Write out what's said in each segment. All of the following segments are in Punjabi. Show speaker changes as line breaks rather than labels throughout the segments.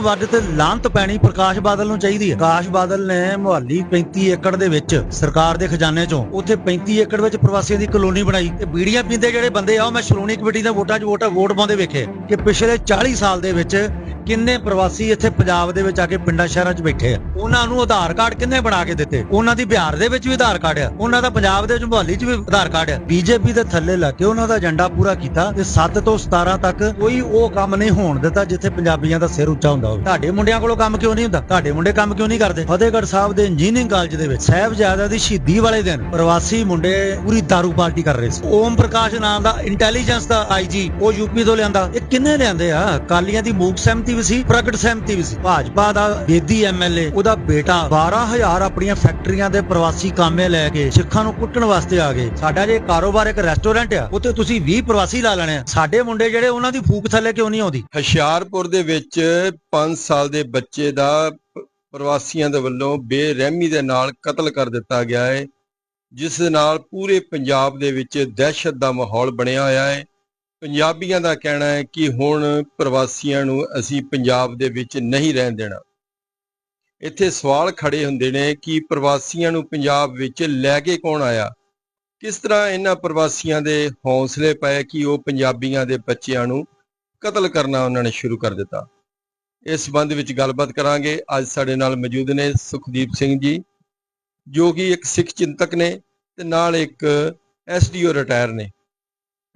ਵੱਧ ਤੇ ਲਾਂਤ ਪੈਣੀ ਪ੍ਰਕਾਸ਼ ਬਾਦਲ ਨੂੰ ਚਾਹੀਦੀ ਹੈ। ਪ੍ਰਕਾਸ਼ ਬਾਦਲ ਨੇ ਮੁਹੱਲੀ 35 ਏਕੜ ਦੇ ਵਿੱਚ ਸਰਕਾਰ ਦੇ ਖਜ਼ਾਨੇ ਚੋਂ ਉੱਥੇ 35 ਏਕੜ ਵਿੱਚ ਪ੍ਰਵਾਸੀਆਂ ਦੀ ਕਲੋਨੀ ਬਣਾਈ। ਤੇ ਬੀੜੀਆਂ ਪੀਂਦੇ ਜਿਹੜੇ ਬੰਦੇ ਆ, ਉਹ ਮੈਂ ਸ਼੍ਰੋਮਣੀ ਕਮੇਟੀ ਦੇ ਵੋਟਾਂ 'ਚ ਵੋਟਾਂ, ਵੋਟ ਪਾਉਂਦੇ ਵੇਖੇ ਕਿ ਪਿਛਲੇ 40 ਸਾਲ ਦੇ ਵਿੱਚ ਕਿੰਨੇ ਪ੍ਰਵਾਸੀ ਇੱਥੇ ਪੰਜਾਬ ਦੇ ਵਿੱਚ ਆ ਕੇ ਪਿੰਡਾਂ ਸ਼ਹਿਰਾਂ 'ਚ ਬੈਠੇ ਆ? ਉਹਨਾਂ ਨੂੰ ਆਧਾਰ ਕਾਰਡ ਕਿੰਨੇ ਬਣਾ ਕੇ ਦਿੱਤੇ? ਉਹਨਾਂ ਦੀ ਬਿਹਾਰ ਦੇ ਵਿੱਚ ਵੀ ਆਧਾਰ ਕਾਰਡ ਆ। ਉਹਨਾਂ ਦਾ ਪੰਜਾਬ ਦੇ ਵਿੱਚ, ਮੁਹੱਲੀ 'ਚ ਵੀ ਆਧਾਰ ਕਾਰਡ ਆ। ਬੀਜੇਪੀ ਦੇ ਥੱਲੇ ਲੱਗ ਕੇ ਉਹਨਾਂ ਦਾ ਏਜੰਡਾ ਪੂਰਾ ਕੀਤਾ ਤੇ 7 ਤੋਂ 17 ਤੱਕ ਕੋਈ ਉਹ ਕੰਮ ਨਹੀਂ ਹੋਣ ਦਿੱਤਾ ਜਿੱਥੇ ਪੰਜਾਬੀਆਂ ਦਾ ਸਿਰ ਉੱਚਾ ਹੁੰਦਾ ਹੋਵੇ। ਤੁਹਾਡੇ ਮੁੰਡਿਆਂ ਕੋਲੋਂ ਕੰਮ ਕਿਉਂ ਨਹੀਂ ਹੁੰਦਾ? ਤੁਹਾਡੇ ਮੁੰਡੇ ਕੰਮ ਕਿਉਂ ਨਹੀਂ ਕਰਦੇ? ਫਤਿਹਗੜ੍ਹ ਸਾਹਿਬ ਦੇ ਇੰਜੀਨੀਅਰਿੰਗ ਕਾਲਜ ਦੇ ਵਿੱਚ ਸਾਹਿਬਜ਼ਾਦਾ ਦੀ ਸ਼ਹੀਦੀ ਵਾਲੇ ਦਿਨ ਪ੍ਰਵਾਸੀ ਮੁੰਡੇ ਪੂਰੀ ਦਾਰੂ ਪਾਰਟੀ ਕਰ ਰਹੇ ਸੀ। ਓਮ ਪ੍ਰਕਾਸ਼ ਨਾਮ ਦਾ ਇੰਟੈਲੀਜੈਂਸ ਦਾ ਆਈਜੀ ਉਹ ਯੂਪੀ ਤੋਂ ਲਿਆਂਦਾ। ਇਹ ਕਿੰਨੇ ਲਿਆਂਦੇ ਆ? ਕਾਲੀਆਂ ਦੀ ਮੂਕ ਸਹਿਮਤੀ ਵੀ ਸੀ, ਪ੍ਰਗਟ ਸਹਿਮਤੀ ਵੀ ਸੀ। ਭਾਜਪਾ ਦਾ ਬੇਦੀ ਐਮਐਲਏ ਉਹਦਾ ਬੇਟਾ 12000 ਆਪਣੀਆਂ ਫੈਕਟਰੀਆਂ ਦੇ ਪ੍ਰਵਾਸੀ ਕਾਮੇ ਲੈ ਕੇ ਸਿੱਖਾਂ ਨੂੰ ਕੁੱਟਣ ਵਾਸਤੇ ਆ ਗਏ। ਸਾਡਾ ਜੇ ਕਾਰੋਬਾਰ ਇੱਕ ਰੈਸਟੋਰੈਂਟ ਆ, ਉੱਥੇ ਤੁਸੀਂ 20 ਪ੍ਰਵਾਸੀ ਲਾ ਲੈਣੇ ਸਾਡੇ ਮੁੰਡੇ ਜਿਹੜੇ, ਉਹਨਾਂ ਦੀ ਫੂਕ ਥੱਲੇ ਕਿਉਂ ਨਹੀਂ ਆਉਂਦੀ?
ਹੁਸ਼ਿਆਰਪੁਰ ਦੇ ਵਿੱਚ 5 ਸਾਲ ਦੇ ਬੱਚੇ ਦਾ ਪ੍ਰਵਾਸੀਆਂ ਦੇ ਵੱਲੋਂ ਬੇਰਹਿਮੀ ਦੇ ਨਾਲ ਕਤਲ ਕਰ ਦਿੱਤਾ ਗਿਆ ਹੈ, ਜਿਸ ਨਾਲ ਪੂਰੇ ਪੰਜਾਬ ਦੇ ਵਿੱਚ ਦਹਿਸ਼ਤ ਦਾ ਮਾਹੌਲ ਬਣਿਆ ਹੋਇਆ ਹੈ। ਪੰਜਾਬੀਆਂ ਦਾ ਕਹਿਣਾ ਹੈ ਕਿ ਹੁਣ ਪ੍ਰਵਾਸੀਆਂ ਨੂੰ ਅਸੀਂ ਪੰਜਾਬ ਦੇ ਵਿੱਚ ਨਹੀਂ ਰਹਿਣ ਦੇਣਾ। ਇੱਥੇ ਸਵਾਲ ਖੜੇ ਹੁੰਦੇ ਨੇ ਕਿ ਪ੍ਰਵਾਸੀਆਂ ਨੂੰ ਪੰਜਾਬ ਵਿੱਚ ਲੈ ਕੇ ਕੌਣ ਆਇਆ? ਕਿਸ ਤਰ੍ਹਾਂ ਇਹਨਾਂ ਪ੍ਰਵਾਸੀਆਂ ਦੇ ਹੌਸਲੇ ਪਏ ਕਿ ਉਹ ਪੰਜਾਬੀਆਂ ਦੇ ਬੱਚਿਆਂ ਨੂੰ ਕਤਲ ਕਰਨਾ ਉਹਨਾਂ ਨੇ ਸ਼ੁਰੂ ਕਰ ਦਿੱਤਾ? ਇਸ ਸੰਬੰਧ ਵਿੱਚ ਗੱਲਬਾਤ ਕਰਾਂਗੇ। ਅੱਜ ਸਾਡੇ ਨਾਲ ਮੌਜੂਦ ਨੇ ਸੁਖਦੀਪ ਸਿੰਘ ਜੀ, ਜੋ ਕਿ ਇੱਕ ਸਿੱਖ ਚਿੰਤਕ ਨੇ ਤੇ ਨਾਲ ਇੱਕ ਐਸਡੀਓ ਰਿਟਾਇਰ ਨੇ।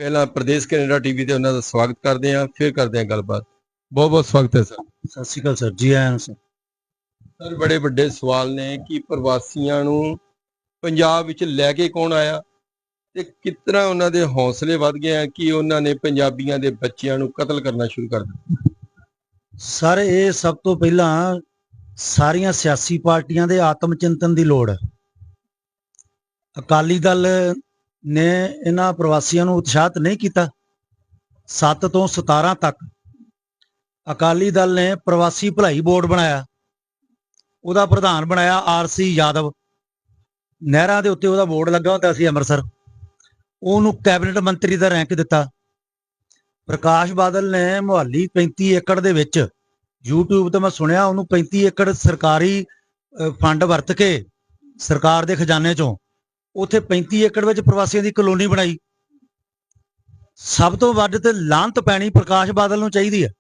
ਪਹਿਲਾਂ ਪ੍ਰਦੇਸ਼ ਕੈਨੇਡਾ ਟੀਵੀ ਤੇ ਉਹਨਾਂ ਦਾ ਸਵਾਗਤ ਕਰਦੇ ਹਾਂ ਫਿਰ ਕਰਦੇ ਹਾਂ ਗੱਲਬਾਤ। ਬਹੁਤ ਬਹੁਤ ਸਵਾਗਤ ਹੈ ਸਰ।
ਸਤਿ ਸ਼੍ਰੀ ਅਕਾਲ ਸਰ ਜੀ ਆਇਆਂ ਨੂੰ ਸਰ।
ਸਰ ਬੜੇ ਵੱਡੇ ਸਵਾਲ ਨੇ ਕਿ ਪ੍ਰਵਾਸੀਆਂ ਨੂੰ ਪੰਜਾਬ ਵਿੱਚ ਲੈ ਕੇ ਕੌਣ ਆਇਆ ਤੇ ਕਿਤਨਾ ਉਹਨਾਂ ਦੇ ਹੌਸਲੇ ਵੱਧ ਗਏ ਆ ਕਿ ਉਹਨਾਂ ਨੇ ਪੰਜਾਬੀਆਂ ਦੇ ਬੱਚਿਆਂ ਨੂੰ ਕਤਲ ਕਰਨਾ ਸ਼ੁਰੂ ਕਰ ਦਿੱਤਾ?
ਸਰ ਇਹ ਸਭ ਤੋਂ ਪਹਿਲਾਂ ਸਾਰੀਆਂ ਸਿਆਸੀ ਪਾਰਟੀਆਂ ਦੇ ਆਤਮ ਚਿੰਤਨ ਦੀ ਲੋੜ ਹੈ। ਅਕਾਲੀ ਦਲ ਨੇ ਇਹਨਾਂ ਪ੍ਰਵਾਸੀਆਂ ਨੂੰ ਉਤਸ਼ਾਹਿਤ ਨਹੀਂ ਕੀਤਾ। 7 ਤੋਂ 17 ਤੱਕ ਅਕਾਲੀ ਦਲ ਨੇ ਪ੍ਰਵਾਸੀ ਭਲਾਈ ਬੋਰਡ ਬਣਾਇਆ। ਉਹਦਾ ਪ੍ਰਧਾਨ ਬਣਾਇਆ ਆਰਸੀ ਯਾਦਵ। ਨਹਿਰਾਂ ਦੇ ਉੱਤੇ ਉਹਦਾ ਬੋਰਡ ਲੱਗਾ ਹੁੰਦਾ ਸੀ ਅੰਮ੍ਰਿਤਸਰ। ਉਹਨੂੰ ਕੈਬਨਿਟ ਮੰਤਰੀ ਦਾ ਰੈਂਕ ਦਿੱਤਾ। ਪ੍ਰਕਾਸ਼ ਬਾਦਲ ਨੇ ਮੁਹੱਲੀ 35 ਏਕੜ ਦੇ ਵਿੱਚ YouTube ਤੇ ਮੈਂ ਸੁਣਿਆ ਉਹਨੂੰ 35 ਏਕੜ ਸਰਕਾਰੀ ਫੰਡ ਵਰਤ ਕੇ ਸਰਕਾਰ ਦੇ ਖਜ਼ਾਨੇ ਚੋਂ ਉੱਥੇ 35 ਏਕੜ ਵਿੱਚ ਪ੍ਰਵਾਸੀਆਂ ਦੀ ਕਲੋਨੀ ਬਣਾਈ। ਸਭ ਤੋਂ ਵੱਧ ਤੇ ਲਾਂਤ ਪੈਣੀ ਪ੍ਰਕਾਸ਼ ਬਾਦਲ ਨੂੰ ਚਾਹੀਦੀ ਹੈ,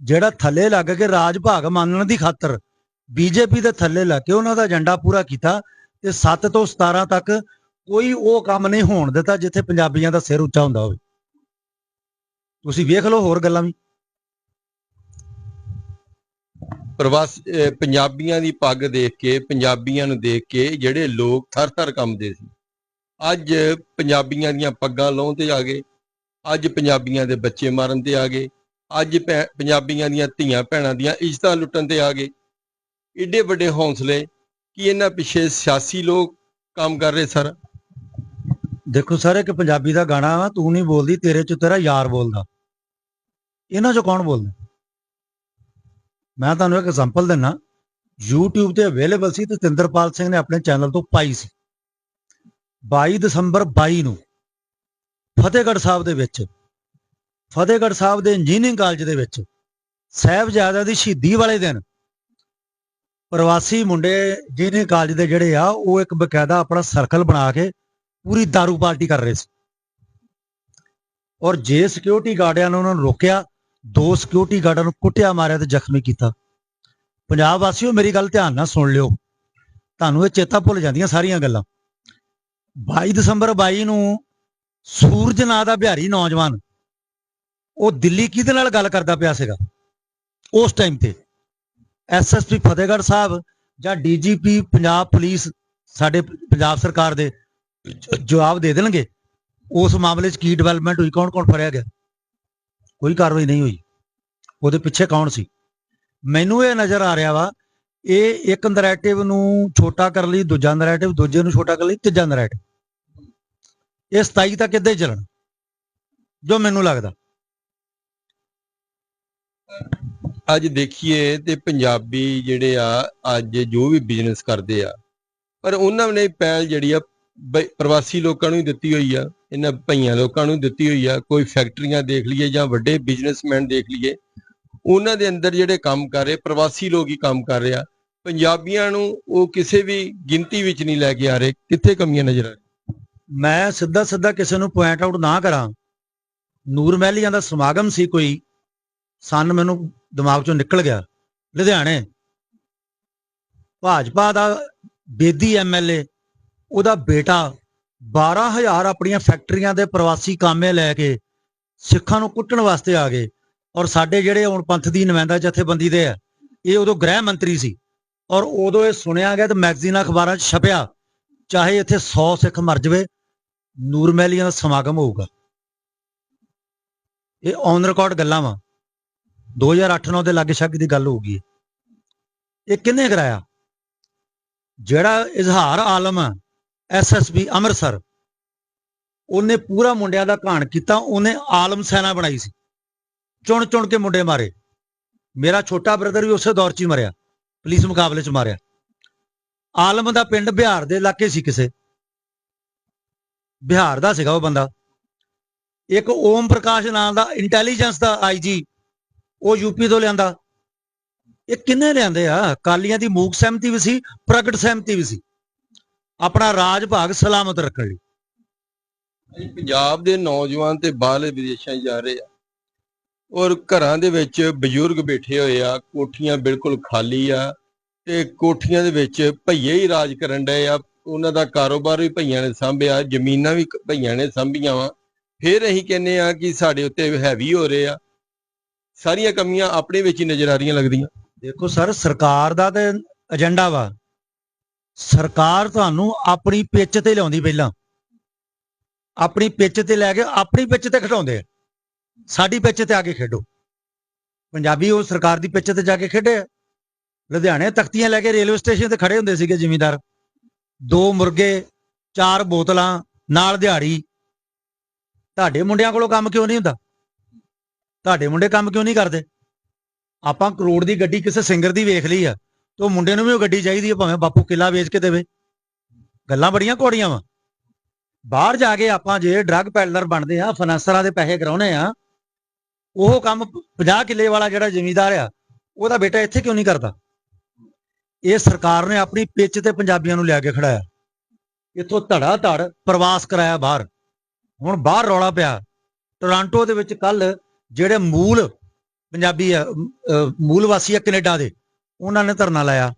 ਜਿਹੜਾ ਥੱਲੇ ਲੱਗ ਕੇ ਰਾਜ ਭਾਗ ਮੰਨਣ ਦੀ ਖਾਤਰ ਬੀਜੇਪੀ ਦੇ ਥੱਲੇ ਲੱਗ ਕੇ ਉਹਨਾਂ ਦਾ ਏਜੰਡਾ ਪੂਰਾ ਕੀਤਾ ਤੇ 7 ਤੋਂ 17 ਤੱਕ ਕੋਈ ਉਹ ਕੰਮ ਨਹੀਂ ਹੋਣ ਦਿੱਤਾ ਜਿੱਥੇ ਪੰਜਾਬੀਆਂ ਦਾ ਸਿਰ ਉੱਚਾ ਹੁੰਦਾ ਹੋਵੇ। ਤੁਸੀਂ ਵੇਖ ਲਓ ਹੋਰ ਗੱਲਾਂ ਵੀ।
ਪ੍ਰਵਾਸ ਪੰਜਾਬੀਆਂ ਦੀ ਪੱਗ ਦੇਖ ਕੇ, ਪੰਜਾਬੀਆਂ ਨੂੰ ਦੇਖ ਕੇ ਜਿਹੜੇ ਲੋਕ ਥਰ-ਥਰ ਕੰਬਦੇ ਸੀ। ਅੱਜ ਪੰਜਾਬੀਆਂ ਦੀਆਂ ਪੱਗਾਂ ਲਾਉਣ ਤੇ ਆ ਗਏ। ਅੱਜ ਪੰਜਾਬੀਆਂ ਦੇ ਬੱਚੇ ਮਾਰਨ ਤੇ ਆ ਗਏ। ਅੱਜ ਭੈ- ਪੰਜਾਬੀਆਂ ਦੀਆਂ ਧੀਆਂ ਭੈਣਾਂ ਦੀਆਂ ਇੱਜ਼ਤਾਂ ਲੁੱਟਣ ਤੇ ਆ ਗਏ। ਏਡੇ ਵੱਡੇ ਹੌਸਲੇ ਕਿ ਇਹਨਾਂ ਪਿੱਛੇ ਸਿਆਸੀ ਲੋਕ ਕੰਮ ਕਰ ਰਹੇ ਸਰ
ਦੇਖੋ ਸਰ, ਇੱਕ ਪੰਜਾਬੀ ਦਾ ਗਾਣਾ ਵਾ, ਤੂੰ ਨਹੀਂ ਬੋਲਦੀ, ਤੇਰੇ ਚ ਤੇਰਾ ਯਾਰ ਬੋਲਦਾ। ਇਹਨਾਂ ਚੋਂ ਕੌਣ ਬੋਲਦਾ? ਮੈਂ ਤੁਹਾਨੂੰ ਇੱਕ ਐਗਜ਼ਾਮਪਲ ਦਿੰਨਾ। YouTube ਤੇ ਅਵੇਲੇਬਲ ਸੀ ਤੇ ਤਿੰਦਰਪਾਲ ਸਿੰਘ ਨੇ ਆਪਣੇ ਚੈਨਲ ਤੋਂ ਪਾਈ ਸੀ। 22 ਦਸੰਬਰ 22 ਨੂੰ ਫਤਿਹਗੜ੍ਹ ਸਾਹਿਬ ਦੇ ਵਿੱਚ, ਫਤਿਹਗੜ੍ਹ ਸਾਹਿਬ ਦੇ ਇੰਜੀਨੀਅਰਿੰਗ ਕਾਲਜ ਦੇ ਵਿੱਚ ਸਾਹਿਬਜ਼ਾਦਾ ਦੀ ਸ਼ਹੀਦੀ ਵਾਲੇ ਦਿਨ ਪ੍ਰਵਾਸੀ ਮੁੰਡੇ ਇੰਜੀਨੀਅਰਿੰਗ ਕਾਲਜ ਦੇ ਜਿਹੜੇ ਆ, ਉਹ ਇੱਕ ਬਕਾਇਦਾ ਆਪਣਾ ਸਰਕਲ ਬਣਾ ਕੇ ਪੂਰੀ दारू ਪਾਰਟੀ ਕਰ ਰਹੇ ਸੀ। ਔਰ ਜੇ ਸਿਕਿਉਰਿਟੀ ਗਾਰਡਿਆਂ ਨੇ ਉਹਨਾਂ ਨੂੰ ਰੋਕਿਆ ਦੋ ਸਿਕਿਉਰਿਟੀ ਗਾਰਡਾਂ ਨੂੰ ਕੁੱਟਿਆ, ਮਾਰਿਆ ਤੇ ਜ਼ਖਮੀ ਕੀਤਾ। ਪੰਜਾਬ ਵਾਸੀਓ, ਮੇਰੀ ਗੱਲ ਧਿਆਨ ਨਾਲ ਸੁਣ ਲਿਓ। ਤੁਹਾਨੂੰ ਇਹ ਚੇਤਾ ਭੁੱਲ ਜਾਂਦੀਆਂ ਸਾਰੀਆਂ ਗੱਲਾਂ। 22 ਦਸੰਬਰ 22 ਨੂੰ ਸੂਰਜ ਨਾਂ ਦਾ ਬਿਹਾਰੀ ਨੌਜਵਾਨ, ਉਹ ਦਿੱਲੀ ਕਿਹਦੇ ਨਾਲ ਗੱਲ ਕਰਦਾ ਪਿਆ ਸੀਗਾ? ਉਸ ਟਾਈਮ ਤੇ। ਐਸਐਸਪੀ ਫਤਿਹਗੜ੍ਹ ਸਾਹਿਬ ਜਾਂ ਡੀਜੀਪੀ ਪੰਜਾਬ ਪੁਲਿਸ ਸਾਡੇ ਪੰਜਾਬ ਸਰਕਾਰ ਦੇ ਜਵਾਬ ਦੇ ਦੇਣਗੇ। ਉਸ ਮਾਮਲੇ 'ਚ ਕੀ ਡਿਵੈਲਪਮੈਂਟ ਹੋਈ ਕੌਣ ਕੌਣ ਫੜਿਆ ਗਿਆ? ਕੋਈ ਕਾਰਵਾਈ ਨਹੀਂ ਹੋਈ। ਉਹਦੇ ਪਿੱਛੇ ਕੌਣ ਸੀ? ਮੈਨੂੰ ਇਹ ਨਜ਼ਰ ਆ ਰਿਹਾ ਵਾ, ਇਹ ਇੱਕ ਨੈਰੇਟਿਵ ਨੂੰ ਛੋਟਾ ਕਰ ਲਈ, ਦੂਜਾ ਨੈਰੇਟਿਵ ਦੂਜੇ ਨੂੰ ਛੋਟਾ ਕਰ ਲਈ, ਤੀਜਾ ਨੈਰੇਟਿਵ ਇਹ 27 ਤੱਕ ਇੱਦਾਂ ਹੀ ਚੱਲਣਾ, ਜੋ ਮੈਨੂੰ ਲੱਗਦਾ।
ਅੱਜ ਦੇਖੀਏ ਤੇ ਪੰਜਾਬੀ ਜਿਹੜੇ ਆ, ਅੱਜ ਜੋ ਵੀ ਬਿਜ਼ਨਸ ਕਰਦੇ ਆ, ਪਰ ਉਹਨਾਂ ਨੇ ਪਹਿਲ ਜਿਹੜੀ ਆ ਬ- ਪ੍ਰਵਾਸੀ ਲੋਕਾਂ ਨੂੰ ਹੀ ਦਿੱਤੀ ਹੋਈ ਆ। ਇਹਨਾਂ ਭਈਆਂ ਲੋਕਾਂ ਨੂੰ ਦਿੱਤੀ ਹੋਈ ਆ, ਕੋਈ ਫੈਕਟਰੀਆਂ ਦੇਖ ਲਈਏ ਜਾਂ ਵੱਡੇ ਬਿਜ਼ਨਸਮੈਨ ਦੇਖ ਲਈਏ, ਉਹਨਾਂ ਦੇ ਅੰਦਰ ਜਿਹੜੇ ਕੰਮ ਕਰ ਰਹੇ, ਪ੍ਰਵਾਸੀ ਲੋਕ ਹੀ ਕੰਮ ਕਰ ਰਹੇ ਆ, ਪੰਜਾਬੀਆਂ ਨੂੰ ਉਹ ਕਿਸੇ ਵੀ ਗਿਣਤੀ ਵਿੱਚ ਨਹੀਂ ਲੈ ਕੇ ਆ ਰਹੇ, ਕਿੱਥੇ ਕਮੀਆਂ ਨਜ਼ਰ ਆ ਰਹੀਆਂ?
ਮੈਂ ਸਿੱਧਾ ਸਿੱਧਾ ਕਿਸੇ ਨੂੰ ਪੁਆਇੰਟ ਆਊਟ ਨਾ ਕਰਾਂ। ਨੂਰ ਮਹਿਲੀਆਂ ਦਾ ਸਮਾਗਮ ਸੀ ਕੋਈ, ਸਨ ਮੈਨੂੰ ਦਿਮਾਗ ਚੋਂ ਨਿਕਲ ਗਿਆ। ਲੁਧਿਆਣੇ, ਭਾਜਪਾ ਦਾ ਬੇਦੀ ਐਮਐਲਏ ਉਹਦਾ ਬੇਟਾ 12000 ਆਪਣੀਆਂ ਫੈਕਟਰੀਆਂ ਦੇ ਪ੍ਰਵਾਸੀ ਕਾਮੇ ਲੈ ਕੇ ਸਿੱਖਾਂ ਨੂੰ ਕੁੱਟਣ ਵਾਸਤੇ ਆ ਗਏ। ਔਰ ਸਾਡੇ ਜਿਹੜੇ ਹੁਣ ਪੰਥ ਦੀ ਨੁਮਾਇੰਦਾ ਜਥੇਬੰਦੀ ਦੇ ਆ, ਇਹ ਉਦੋਂ ਗ੍ਰਹਿ ਮੰਤਰੀ ਸੀ। ਔਰ ਉਦੋਂ ਇਹ ਸੁਣਿਆ ਗਿਆ ਤੇ ਮੈਗਜ਼ੀਨ ਅਖਬਾਰਾਂ 'ਚ ਛਪਿਆ, ਚਾਹੇ ਇੱਥੇ 100 ਸਿੱਖ ਮਰ ਜਵੇ, ਨੂਰ ਮਹਿਲੀਆਂ ਦਾ ਸਮਾਗਮ ਹੋਊਗਾ। ਇਹ ਔਨ ਰਿਕਾਰਡ ਗੱਲਾਂ ਵਾ। 2008-9 ਦੇ ਲਾਗੇ ਛਾਗੇ ਦੀ ਗੱਲ ਹੋਊਗੀ ਇਹ। ਕਿੰਨੇ ਕਰਾਇਆ? ਜਿਹੜਾ ਇਜ਼ਹਾਰ ਆਲਮ ਹੈ ਐਸਐਸਬੀ ਅੰਮ੍ਰਿਤਸਰ। ਉਹਨੇ ਪੂਰਾ ਮੁੰਡਿਆਂ ਦਾ ਘਾਣ ਕੀਤਾ, ਉਹਨੇ ਆਲਮ ਸੈਨਾ ਬਣਾਈ ਸੀ। ਚੁਣ ਚੁਣ ਕੇ ਮੁੰਡੇ ਮਾਰੇ। ਮੇਰਾ ਛੋਟਾ ਬ੍ਰਦਰ ਵੀ ਉਸੇ ਦੌਰ 'ਚ ਹੀ ਮਰਿਆ, ਪੁਲਿਸ ਮੁਕਾਬਲੇ 'ਚ ਮਾਰਿਆ। ਆਲਮ ਦਾ ਪਿੰਡ ਬਿਹਾਰ ਦੇ ਇਲਾਕੇ ਸੀ ਕਿਸੇ। ਬਿਹਾਰ ਦਾ ਸੀਗਾ ਉਹ ਬੰਦਾ। ਇੱਕ ਓਮ ਪ੍ਰਕਾਸ਼ ਨਾਮ ਦਾ ਇੰਟੈਲੀਜੈਂਸ ਦਾ ਆਈਜੀ ਉਹ ਯੂਪੀ ਤੋਂ ਲਿਆਂਦਾ। ਇਹ ਕਿੰਨੇ ਲਿਆਂਦੇ ਆ? ਕਾਲੀਆਂ ਦੀ ਮੂਕ ਸਹਿਮਤੀ ਵੀ ਸੀ, ਪ੍ਰਗਟ ਸਹਿਮਤੀ ਵੀ ਸੀ। ਆਪਣਾ ਰਾਜ ਭਾਗ ਸਲਾਮਤ ਰੱਖਣ ਲਈ।
ਪੰਜਾਬ ਦੇ ਨੌਜਵਾਨ ਤੇ ਬਾਹਰਲੇ ਵਿਦੇਸ਼ਾਂ ਜਾ ਰਹੇ ਆ ਔਰ ਘਰਾਂ ਦੇ ਵਿੱਚ ਬਜ਼ੁਰਗ ਬੈਠੇ ਹੋਏ ਆ ਕੋਠੀਆਂ ਬਿਲਕੁਲ ਖਾਲੀ ਆ ਤੇ ਕੋਠੀਆਂ ਦੇ ਵਿੱਚ ਭਈਏ ਹੀ ਰਾਜ ਕਰਨ ਡਏ ਆ। ਉਹਨਾਂ ਦਾ ਕਾਰੋਬਾਰ ਵੀ ਭਈਆਂ ਨੇ ਸਾਂਭਿਆ ਜ਼ਮੀਨਾਂ ਵੀ ਭਈਆਂ ਨੇ ਸਾਂਭੀਆਂ ਵਾ। ਫਿਰ ਅਸੀਂ ਕਹਿੰਦੇ ਆ ਕਿ ਸਾਡੇ ਉੱਤੇ ਹੈਵੀ ਹੋ ਰਹੇ ਆ। ਸਾਰੀਆਂ ਕਮੀਆਂ ਆਪਣੇ ਵਿੱਚ ਹੀ ਨਜ਼ਰ ਆ ਰਹੀਆਂ ਲੱਗਦੀਆਂ।
ਦੇਖੋ ਸਰ ਸਰਕਾਰ ਦਾ ਤੇ ਏਜੰਡਾ ਵਾ। ਸਰਕਾਰ ਤੁਹਾਨੂੰ ਆਪਣੀ ਪਿੱਚ ਤੇ ਲਿਆਉਂਦੀ ਪਹਿਲਾਂ। ਆਪਣੀ ਪਿੱਚ ਤੇ ਲੈ ਕੇ ਆਪਣੀ ਪਿੱਚ ਤੇ ਖਿਡਾਉਂਦੇ ਆ। ਸਾਡੀ ਪਿੱਚ ਤੇ ਆ ਕੇ ਖੇਡੋ। ਪੰਜਾਬੀ ਉਹ ਸਰਕਾਰ ਦੀ ਪਿੱਚ ਤੇ ਜਾ ਕੇ ਖੇਡੇ ਆ। ਲੁਧਿਆਣੇ ਤਖਤੀਆਂ ਲੈ ਕੇ ਰੇਲਵੇ ਸਟੇਸ਼ਨ ਤੇ ਖੜੇ ਹੁੰਦੇ ਸੀਗੇ ਜ਼ਿਮੀਂਦਾਰ। ਦੋ ਮੁਰਗੇ, ਚਾਰ ਬੋਤਲਾਂ, ਨਾਲ ਦਿਹਾੜੀ। ਤੁਹਾਡੇ ਮੁੰਡਿਆਂ ਕੋਲੋਂ ਕੰਮ ਕਿਉਂ ਨਹੀਂ ਹੁੰਦਾ? ਤੁਹਾਡੇ ਮੁੰਡੇ ਕੰਮ ਕਿਉਂ ਨਹੀਂ ਕਰਦੇ? ਆਪਾਂ ਕਰੋੜ ਦੀ ਗੱਡੀ ਕਿਸੇ ਸਿੰਗਰ ਦੀ ਵੇਖ ਲਈ ਆ। ਤੇ ਉਹ ਮੁੰਡੇ ਨੂੰ ਵੀ ਉਹ ਗੱਡੀ ਚਾਹੀਦੀ ਹੈ ਭਾਵੇਂ ਬਾਪੂ ਕਿੱਲਾ ਵੇਚ ਕੇ ਦੇਵੇ। ਗੱਲਾਂ ਬੜੀਆਂ ਕੋੜੀਆਂ ਵਾ। ਬਾਹਰ ਜਾ ਕੇ ਆਪਾਂ ਜੇ ਡਰੱਗ ਪੈਡਲਰ ਬਣਦੇ ਆ ਫਾਈਨਾਂਸਰਾਂ ਦੇ ਪੈਸੇ ਕਰਾਉਣੇ ਆ, ਉਹ ਕੰਮ 50 ਕਿੱਲੇ ਵਾਲਾ ਜਿਹੜਾ ਜ਼ਿਮੀਂਦਾਰ ਆ, ਉਹਦਾ ਬੇਟਾ ਇੱਥੇ ਕਿਉਂ ਨਹੀਂ ਕਰਦਾ? ਇਹ ਸਰਕਾਰ ਨੇ ਆਪਣੀ ਪਿੱਚ ਤੇ ਪੰਜਾਬੀਆਂ ਨੂੰ ਲਿਆ ਕੇ ਖੜਾਇਆ। ਇੱਥੋਂ ਧੜਾ ਧੜ ਪ੍ਰਵਾਸ ਕਰਾਇਆ ਬਾਹਰ। ਹੁਣ ਬਾਹਰ ਰੌਲਾ ਪਿਆ। ਟੋਰਾਂਟੋ ਦੇ ਵਿੱਚ ਕੱਲ ਜਿਹੜੇ ਮੂਲ ਪੰਜਾਬੀ ਆ ਮੂਲ ਵਾਸੀ ਆ ਕੈਨੇਡਾ ਦੇ ਉਹਨਾਂ ਨੇ ਧਰਨਾ ਲਾਇਆ।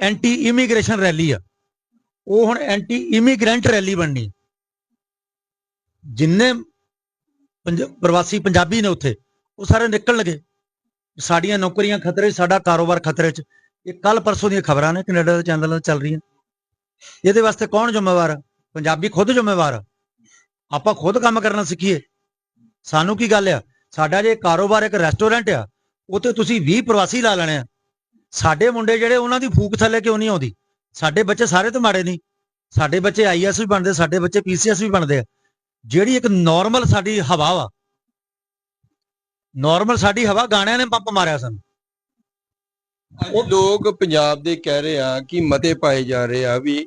ਐਂਟੀ ਇਮੀਗ੍ਰੇਸ਼ਨ ਰੈਲੀ ਆ। ਉਹ ਹੁਣ ਐਂਟੀ ਇਮੀਗ੍ਰੈਂਟ ਰੈਲੀ ਬਣਨੀ ਜਿੰਨੇ ਪੰਜ- ਪ੍ਰਵਾਸੀ ਪੰਜਾਬੀ ਨੇ ਉੱਥੇ ਉਹ ਸਾਰੇ ਨਿਕਲ ਲਗੇ। ਸਾਡੀਆਂ ਨੌਕਰੀਆਂ ਖਤਰੇ 'ਚ, ਸਾਡਾ ਕਾਰੋਬਾਰ ਖਤਰੇ 'ਚ। ਇਹ ਕੱਲ ਪਰਸੋਂ ਦੀਆਂ ਖਬਰਾਂ ਨੇ ਕੈਨੇਡਾ ਦੇ ਚੈਨਲਾਂ 'ਤੇ ਚੱਲ ਰਹੀਆਂ। ਇਹਦੇ ਵਾਸਤੇ ਕੌਣ ਜ਼ਿੰਮੇਵਾਰ ਆ? ਪੰਜਾਬੀ ਖੁਦ ਜ਼ਿੰਮੇਵਾਰ ਆ। ਆਪਾਂ ਖੁਦ ਕੰਮ ਕਰਨਾ ਸਿੱਖੀਏ। ਸਾਨੂੰ ਕੀ ਗੱਲ ਆ? ਸਾਡਾ ਜੇ ਕਾਰੋਬਾਰ ਇੱਕ ਰੈਸਟੋਰੈਂਟ ਆ ਉੱਥੇ ਤੁਸੀਂ 20 ਪ੍ਰਵਾਸੀ ਲਾ ਲੈਣੇ ਆ। ਸਾਡੇ ਮੁੰਡੇ ਜਿਹੜੇ ਉਹਨਾਂ ਦੀ ਫੂਕ ਥੱਲੇ ਕਿਉਂ ਨਹੀਂ ਆਉਂਦੀ? ਸਾਡੇ ਬੱਚੇ ਸਾਰੇ ਤਾਂ ਮਾੜੇ ਨਹੀਂ। ਸਾਡੇ ਬੱਚੇ ਆਈਐਸ ਵੀ ਬਣਦੇ, ਸਾਡੇ ਬੱਚੇ ਪੀਸੀਐਸ ਵੀ ਬਣਦੇ ਆ। ਜਿਹੜੀ ਇੱਕ ਨਾਰਮਲ ਸਾਡੀ ਹਵਾ ਵਾ ਨਾਰਮਲ ਸਾਡੀ ਹਵਾ ਗਾਣਿਆਂ ਨੇ ਪੰਪ ਮਾਰਿਆ ਸਾਨੂੰ।
ਉਹ ਲੋਕ ਪੰਜਾਬ ਦੇ ਕਹਿ ਰਹੇ ਆ ਕਿ ਮਤੇ ਪਾਏ ਜਾ ਰਹੇ ਆ ਵੀ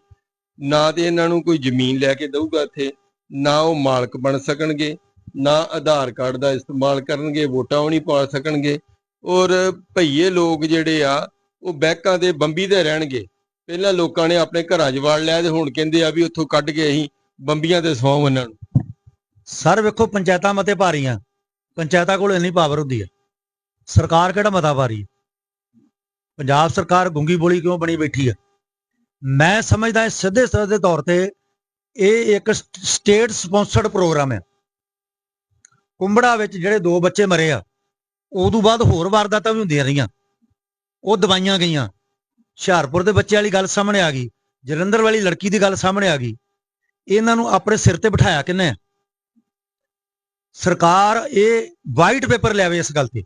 ਨਾ ਤੇ ਇਹਨਾਂ ਨੂੰ ਕੋਈ ਜ਼ਮੀਨ ਲੈ ਕੇ ਦਊਗਾ ਇੱਥੇ, ਨਾ ਉਹ ਮਾਲਕ ਬਣ ਸਕਣਗੇ, ਨਾ ਆਧਾਰ ਕਾਰਡ ਦਾ ਇਸਤੇਮਾਲ ਕਰਨਗੇ, ਵੋਟਾਂ ਉਹ ਨਹੀਂ ਪਾ ਸਕਣਗੇ। ਔਰ ਭਈਏ ਲੋਕ ਜਿਹੜੇ ਆ, ਉਹ ਬੈਕਾਂ ਦੇ ਬੰਬੀ ਦੇ ਰਹਿਣਗੇ। ਪਹਿਲਾਂ ਲੋਕਾਂ ਨੇ ਆਪਣੇ ਘਰਾਂ 'ਚ ਵੜ ਲਿਆ ਤੇ ਹੁਣ ਕਹਿੰਦੇ ਆ ਵੀ ਉੱਥੋਂ ਕੱਢ ਕੇ ਅਸੀਂ ਬੰਬੀਆਂ ਤੇ ਸਵਾਉ ਇਹਨਾਂ ਨੂੰ।
ਸਰ ਵੇਖੋ, ਪੰਚਾਇਤਾਂ ਮਤੇ ਪਾ ਰਹੀਆਂ ਪੰਚਾਇਤਾਂ ਕੋਲ ਇੰਨੀ ਪਾਵਰ ਹੁੰਦੀ ਹੈ ਸਰਕਾਰ ਕਿਹੜਾ ਮਤਾ ਭਾਰੀ ਪੰਜਾਬ ਸਰਕਾਰ ਗੁੰਗੀ ਬੋਲੀ ਕਿਉਂ ਬਣੀ ਬੈਠੀ ਹੈ ਮੈਂ ਸਮਝਦਾ ਇਹ ਸਿੱਧੇ ਸਿੱਧੇ ਤੌਰ ਤੇ ਇਹ ਇੱਕ ਸਟੇਟ ਸਪਾਂਸਰਡ ਪ੍ਰੋਗਰਾਮ ਹੈ ਕੁੰਬੜਾ ਵਿੱਚ ਜਿਹੜੇ ਦੋ ਬੱਚੇ ਮਰੇ ਆ ਉਦੋਂ ਬਾਅਦ ਹੋਰ ਵਾਰਦਾਤਾਂ ਵੀ ਹੁੰਦੀਆਂ ਰਹੀਆਂ। ਉਹ ਦਵਾਈਆਂ ਗਈਆਂ। ਹੁਸ਼ਿਆਰਪੁਰ ਦੇ ਬੱਚੇ ਵਾਲੀ ਗੱਲ ਸਾਹਮਣੇ ਆ ਗਈ। ਜਲੰਧਰ ਵਾਲੀ ਲੜਕੀ ਦੀ ਗੱਲ ਸਾਹਮਣੇ ਆ ਗਈ। ਇਹਨਾਂ ਨੂੰ ਆਪਣੇ ਸਿਰ ਤੇ ਬਿਠਾਇਆ ਕਿੰਨੇ? ਸਰਕਾਰ ਇਹ ਵਾਈਟ ਪੇਪਰ ਲਿਆਵੇ ਇਸ ਗੱਲ ਤੇ।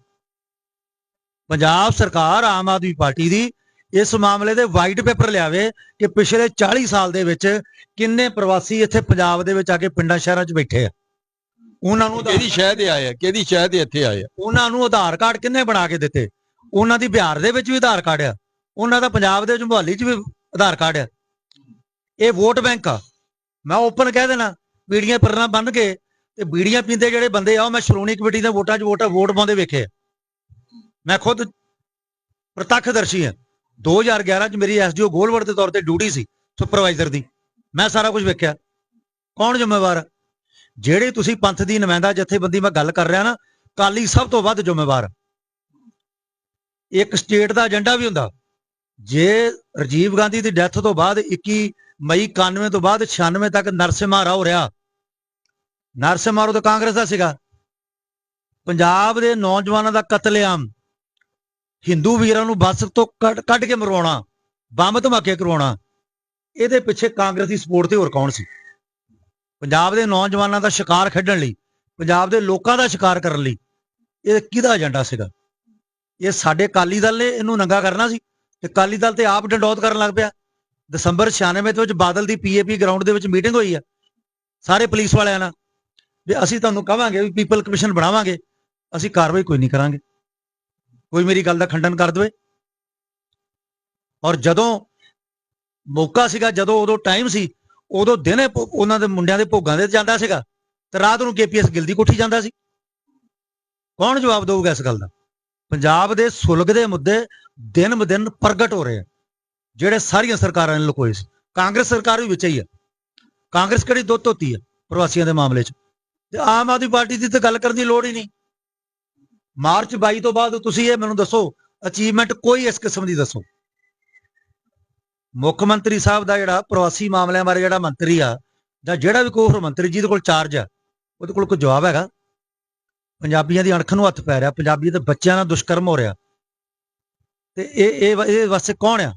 ਪੰਜਾਬ ਸਰਕਾਰ ਆਮ ਆਦਮੀ ਪਾਰਟੀ ਦੀ ਇਸ ਮਾਮਲੇ ਦੇ ਵਾਈਟ ਪੇਪਰ ਲਿਆਵੇ ਕਿ ਪਿਛਲੇ 40 ਸਾਲ ਦੇ ਵਿੱਚ ਕਿੰਨੇ ਪ੍ਰਵਾਸੀ ਇੱਥੇ ਪੰਜਾਬ ਦੇ ਵਿੱਚ ਆ ਕੇ ਪਿੰਡਾਂ ਸ਼ਹਿਰਾਂ 'ਚ ਬੈਠੇ ਆ। ਉਹਨਾਂ ਨੂੰ
ਕਿਹਦੀ ਸ਼ਹਿ ਤੇ ਆਏ ਆ? ਕਿਹਦੀ ਸ਼ਹਿ ਤੇ ਇੱਥੇ ਆਏ ਆ?
ਉਹਨਾਂ ਨੂੰ ਆਧਾਰ ਕਾਰਡ ਕਿੰਨੇ ਬਣਾ ਕੇ ਦਿੱਤੇ? ਉਹਨਾਂ ਦੀ ਬਿਹਾਰ ਦੇ ਵਿੱਚ ਵੀ ਆਧਾਰ ਕਾਰਡ ਆ। ਉਹਨਾਂ ਦਾ ਪੰਜਾਬ ਦੇ ਮੁਹਾਲੀ 'ਚ ਵੀ ਆਧਾਰ ਕਾਰਡ ਆ। ਇਹ ਵੋਟ ਬੈਂਕ ਆ। ਮੈਂ ਓਪਨ ਕਹਿ ਦੇਣਾ ਬੀੜੀਆਂ ਪਰਨਾ ਬੰਨ ਕੇ ਤੇ ਬੀੜੀਆਂ ਪੀਂਦੇ ਜਿਹੜੇ ਬੰਦੇ ਆ ਉਹ ਮੈਂ ਸ਼੍ਰੋਮਣੀ ਕਮੇਟੀ ਦੇ ਵੋਟਾਂ 'ਚ ਵੋਟ ਵੋਟ ਪਾਉਂਦੇ ਵੇਖੇ। ਮੈਂ ਖੁਦ ਪ੍ਰਤੱਖਦਰਸ਼ੀ ਹਾਂ 2011 ਚ ਮੇਰੀ ਐਸਡੀਓ ਗੋਲਵਰਡ ਦੇ ਤੌਰ ਤੇ ਡਿਊਟੀ ਸੀ ਸੁਪਰਵਾਈਜ਼ਰ ਦੀ। ਮੈਂ ਸਾਰਾ ਕੁਝ ਵੇਖਿਆ। ਕੌਣ ਜ਼ਿੰਮੇਵਾਰ? ਜਿਹੜੇ ਤੁਸੀਂ ਪੰਥ ਦੀ ਨੁਮਾਇੰਦਾ ਜਥੇਬੰਦੀ ਮੈਂ ਗੱਲ ਕਰ ਰਿਹਾ ਨਾ ਕਾਲੀ ਸਭ ਤੋਂ ਵੱਧ ਜ਼ਿੰਮੇਵਾਰ। ਇੱਕ ਸਟੇਟ ਦਾ ਏਜੰਡਾ ਵੀ ਹੁੰਦਾ। ਜੇ ਰਾਜੀਵ ਗਾਂਧੀ ਦੀ ਡੈਥ ਤੋਂ ਬਾਅਦ 21 ਮਈ 91 ਤੋਂ ਬਾਅਦ 96 ਤੱਕ ਨਰਸਿਮਹਾ ਰਾਓ ਰਿਹਾ। ਨਰਸਿਮਹਾ ਰਾਓ ਤਾਂ ਕਾਂਗਰਸ ਦਾ ਸੀਗਾ। ਪੰਜਾਬ ਦੇ ਨੌਜਵਾਨਾਂ ਦਾ ਕਤਲੇਆਮ ਹਿੰਦੂ ਵੀਰਾਂ ਨੂੰ ਬੱਸ ਤੋਂ ਕੱਢ ਕੱਢ ਕੇ ਮਰਵਾਉਣਾ, ਬੰਬ ਧਮਾਕੇ ਕਰਵਾਉਣਾ। ਇਹਦੇ ਪਿੱਛੇ ਕਾਂਗਰਸ ਦੀ ਸਪੋਰਟ ਤੇ ਹੋਰ ਕੌਣ ਸੀ? ਪੰਜਾਬ ਦੇ ਨੌਜਵਾਨਾਂ ਦਾ ਸ਼ਿਕਾਰ ਖੇਡਣ ਲਈ, ਪੰਜਾਬ ਦੇ ਲੋਕਾਂ ਦਾ ਸ਼ਿਕਾਰ ਕਰਨ ਲਈ, ਇਹ ਕਿਹਦਾ ਏਜੰਡਾ ਸੀਗਾ? ਇਹ ਸਾਡੇ ਅਕਾਲੀ ਦਲ ਨੇ ਇਹਨੂੰ ਨੰਗਾ ਕਰਨਾ ਸੀ ਤੇ ਅਕਾਲੀ ਦਲ ਤੇ ਆਪ ਡੰਡੌਤ ਕਰਨ ਲੱਗ ਪਿਆ। ਦਸੰਬਰ 96 ਦੇ ਵਿੱਚ ਬਾਦਲ ਦੀ ਪੀਏਪੀ ਗਰਾਊਂਡ ਦੇ ਵਿੱਚ ਮੀਟਿੰਗ ਹੋਈ ਆ, ਸਾਰੇ ਪੁਲਿਸ ਵਾਲਿਆਂ ਨਾਲ। ਵੀ ਅਸੀਂ ਤੁਹਾਨੂੰ ਕਹਾਂਗੇ ਵੀ ਪੀਪਲ ਕਮਿਸ਼ਨ ਬਣਾਵਾਂਗੇ, ਅਸੀਂ ਕਾਰਵਾਈ ਕੋਈ ਨਹੀਂ ਕਰਾਂਗੇ। ਕੋਈ ਮੇਰੀ ਗੱਲ ਦਾ ਖੰਡਨ ਕਰ ਦਵੇ। ਔਰ ਜਦੋਂ ਮੌਕਾ ਸੀਗਾ, ਜਦੋਂ ਉਦੋਂ ਟਾਈਮ ਸੀ ਉਦੋਂ ਦਿਨੇ ਉਹਨਾਂ ਦੇ ਮੁੰਡਿਆਂ ਦੇ ਭੋਗਾਂ ਦੇ ਜਾਂਦਾ ਸੀਗਾ ਤੇ ਰਾਤ ਨੂੰ ਕੇਪੀਐਸ ਗਿੱਲ ਦੀ ਕੋਠੀ ਜਾਂਦਾ ਸੀ। ਕੌਣ ਜਵਾਬ ਦੇਊਗਾ ਇਸ ਗੱਲ ਦਾ? ਪੰਜਾਬ ਦੇ ਸੁਲਗ ਦੇ ਮੁੱਦੇ ਦਿਨ ਬ ਦਿਨ ਪ੍ਰਗਟ ਹੋ ਰਹੇ ਆ, ਜਿਹੜੇ ਸਾਰੀਆਂ ਸਰਕਾਰਾਂ ਨੇ ਲੁਕੋਏ ਸੀ। ਕਾਂਗਰਸ ਸਰਕਾਰ ਵੀ ਵਿੱਚ ਹੀ ਆ। ਕਾਂਗਰਸ ਕਿਹੜੀ ਦੁੱਧ ਧੋਤੀ ਆ ਪ੍ਰਵਾਸੀਆਂ ਦੇ ਮਾਮਲੇ 'ਚ? ਤੇ ਆਮ ਆਦਮੀ ਪਾਰਟੀ ਦੀ ਤਾਂ ਗੱਲ ਕਰਨ ਦੀ ਲੋੜ ਹੀ ਨਹੀਂ। ਮਾਰਚ 22 ਤੋਂ ਬਾਅਦ ਤੁਸੀਂ ਇਹ ਮੈਨੂੰ ਦੱਸੋ, ਅਚੀਵਮੈਂਟ ਕੋਈ ਇਸ ਕਿਸਮ ਦੀ ਦੱਸੋ। ਮੁੱਖ ਮੰਤਰੀ ਸਾਹਿਬ ਦਾ ਜਿਹੜਾ ਪ੍ਰਵਾਸੀ ਮਾਮਲਿਆਂ ਬਾਰੇ ਜਿਹੜਾ ਮੰਤਰੀ ਆ, ਜਾਂ ਜਿਹੜਾ ਵੀ ਕੋਈ ਹੋਰ ਮੰਤਰੀ ਜੀ ਜਿਹਦੇ ਕੋਲ ਚਾਰਜ ਆ, ਉਹਦੇ ਕੋਲ ਕੋਈ ਜਵਾਬ ਹੈਗਾ? ਪੰਜਾਬੀਆਂ ਦੀ ਅਣਖ ਨੂੰ ਹੱਥ ਪੈ ਰਿਹਾ, ਪੰਜਾਬੀਆਂ ਦੇ ਬੱਚਿਆਂ ਨਾਲ ਦੁਸ਼ਕਰਮ ਹੋ ਰਿਹਾ। ਤੇ ਇਹ ਇਹ ਇਹ ਵਾਸਤੇ ਕੌਣ ਆ?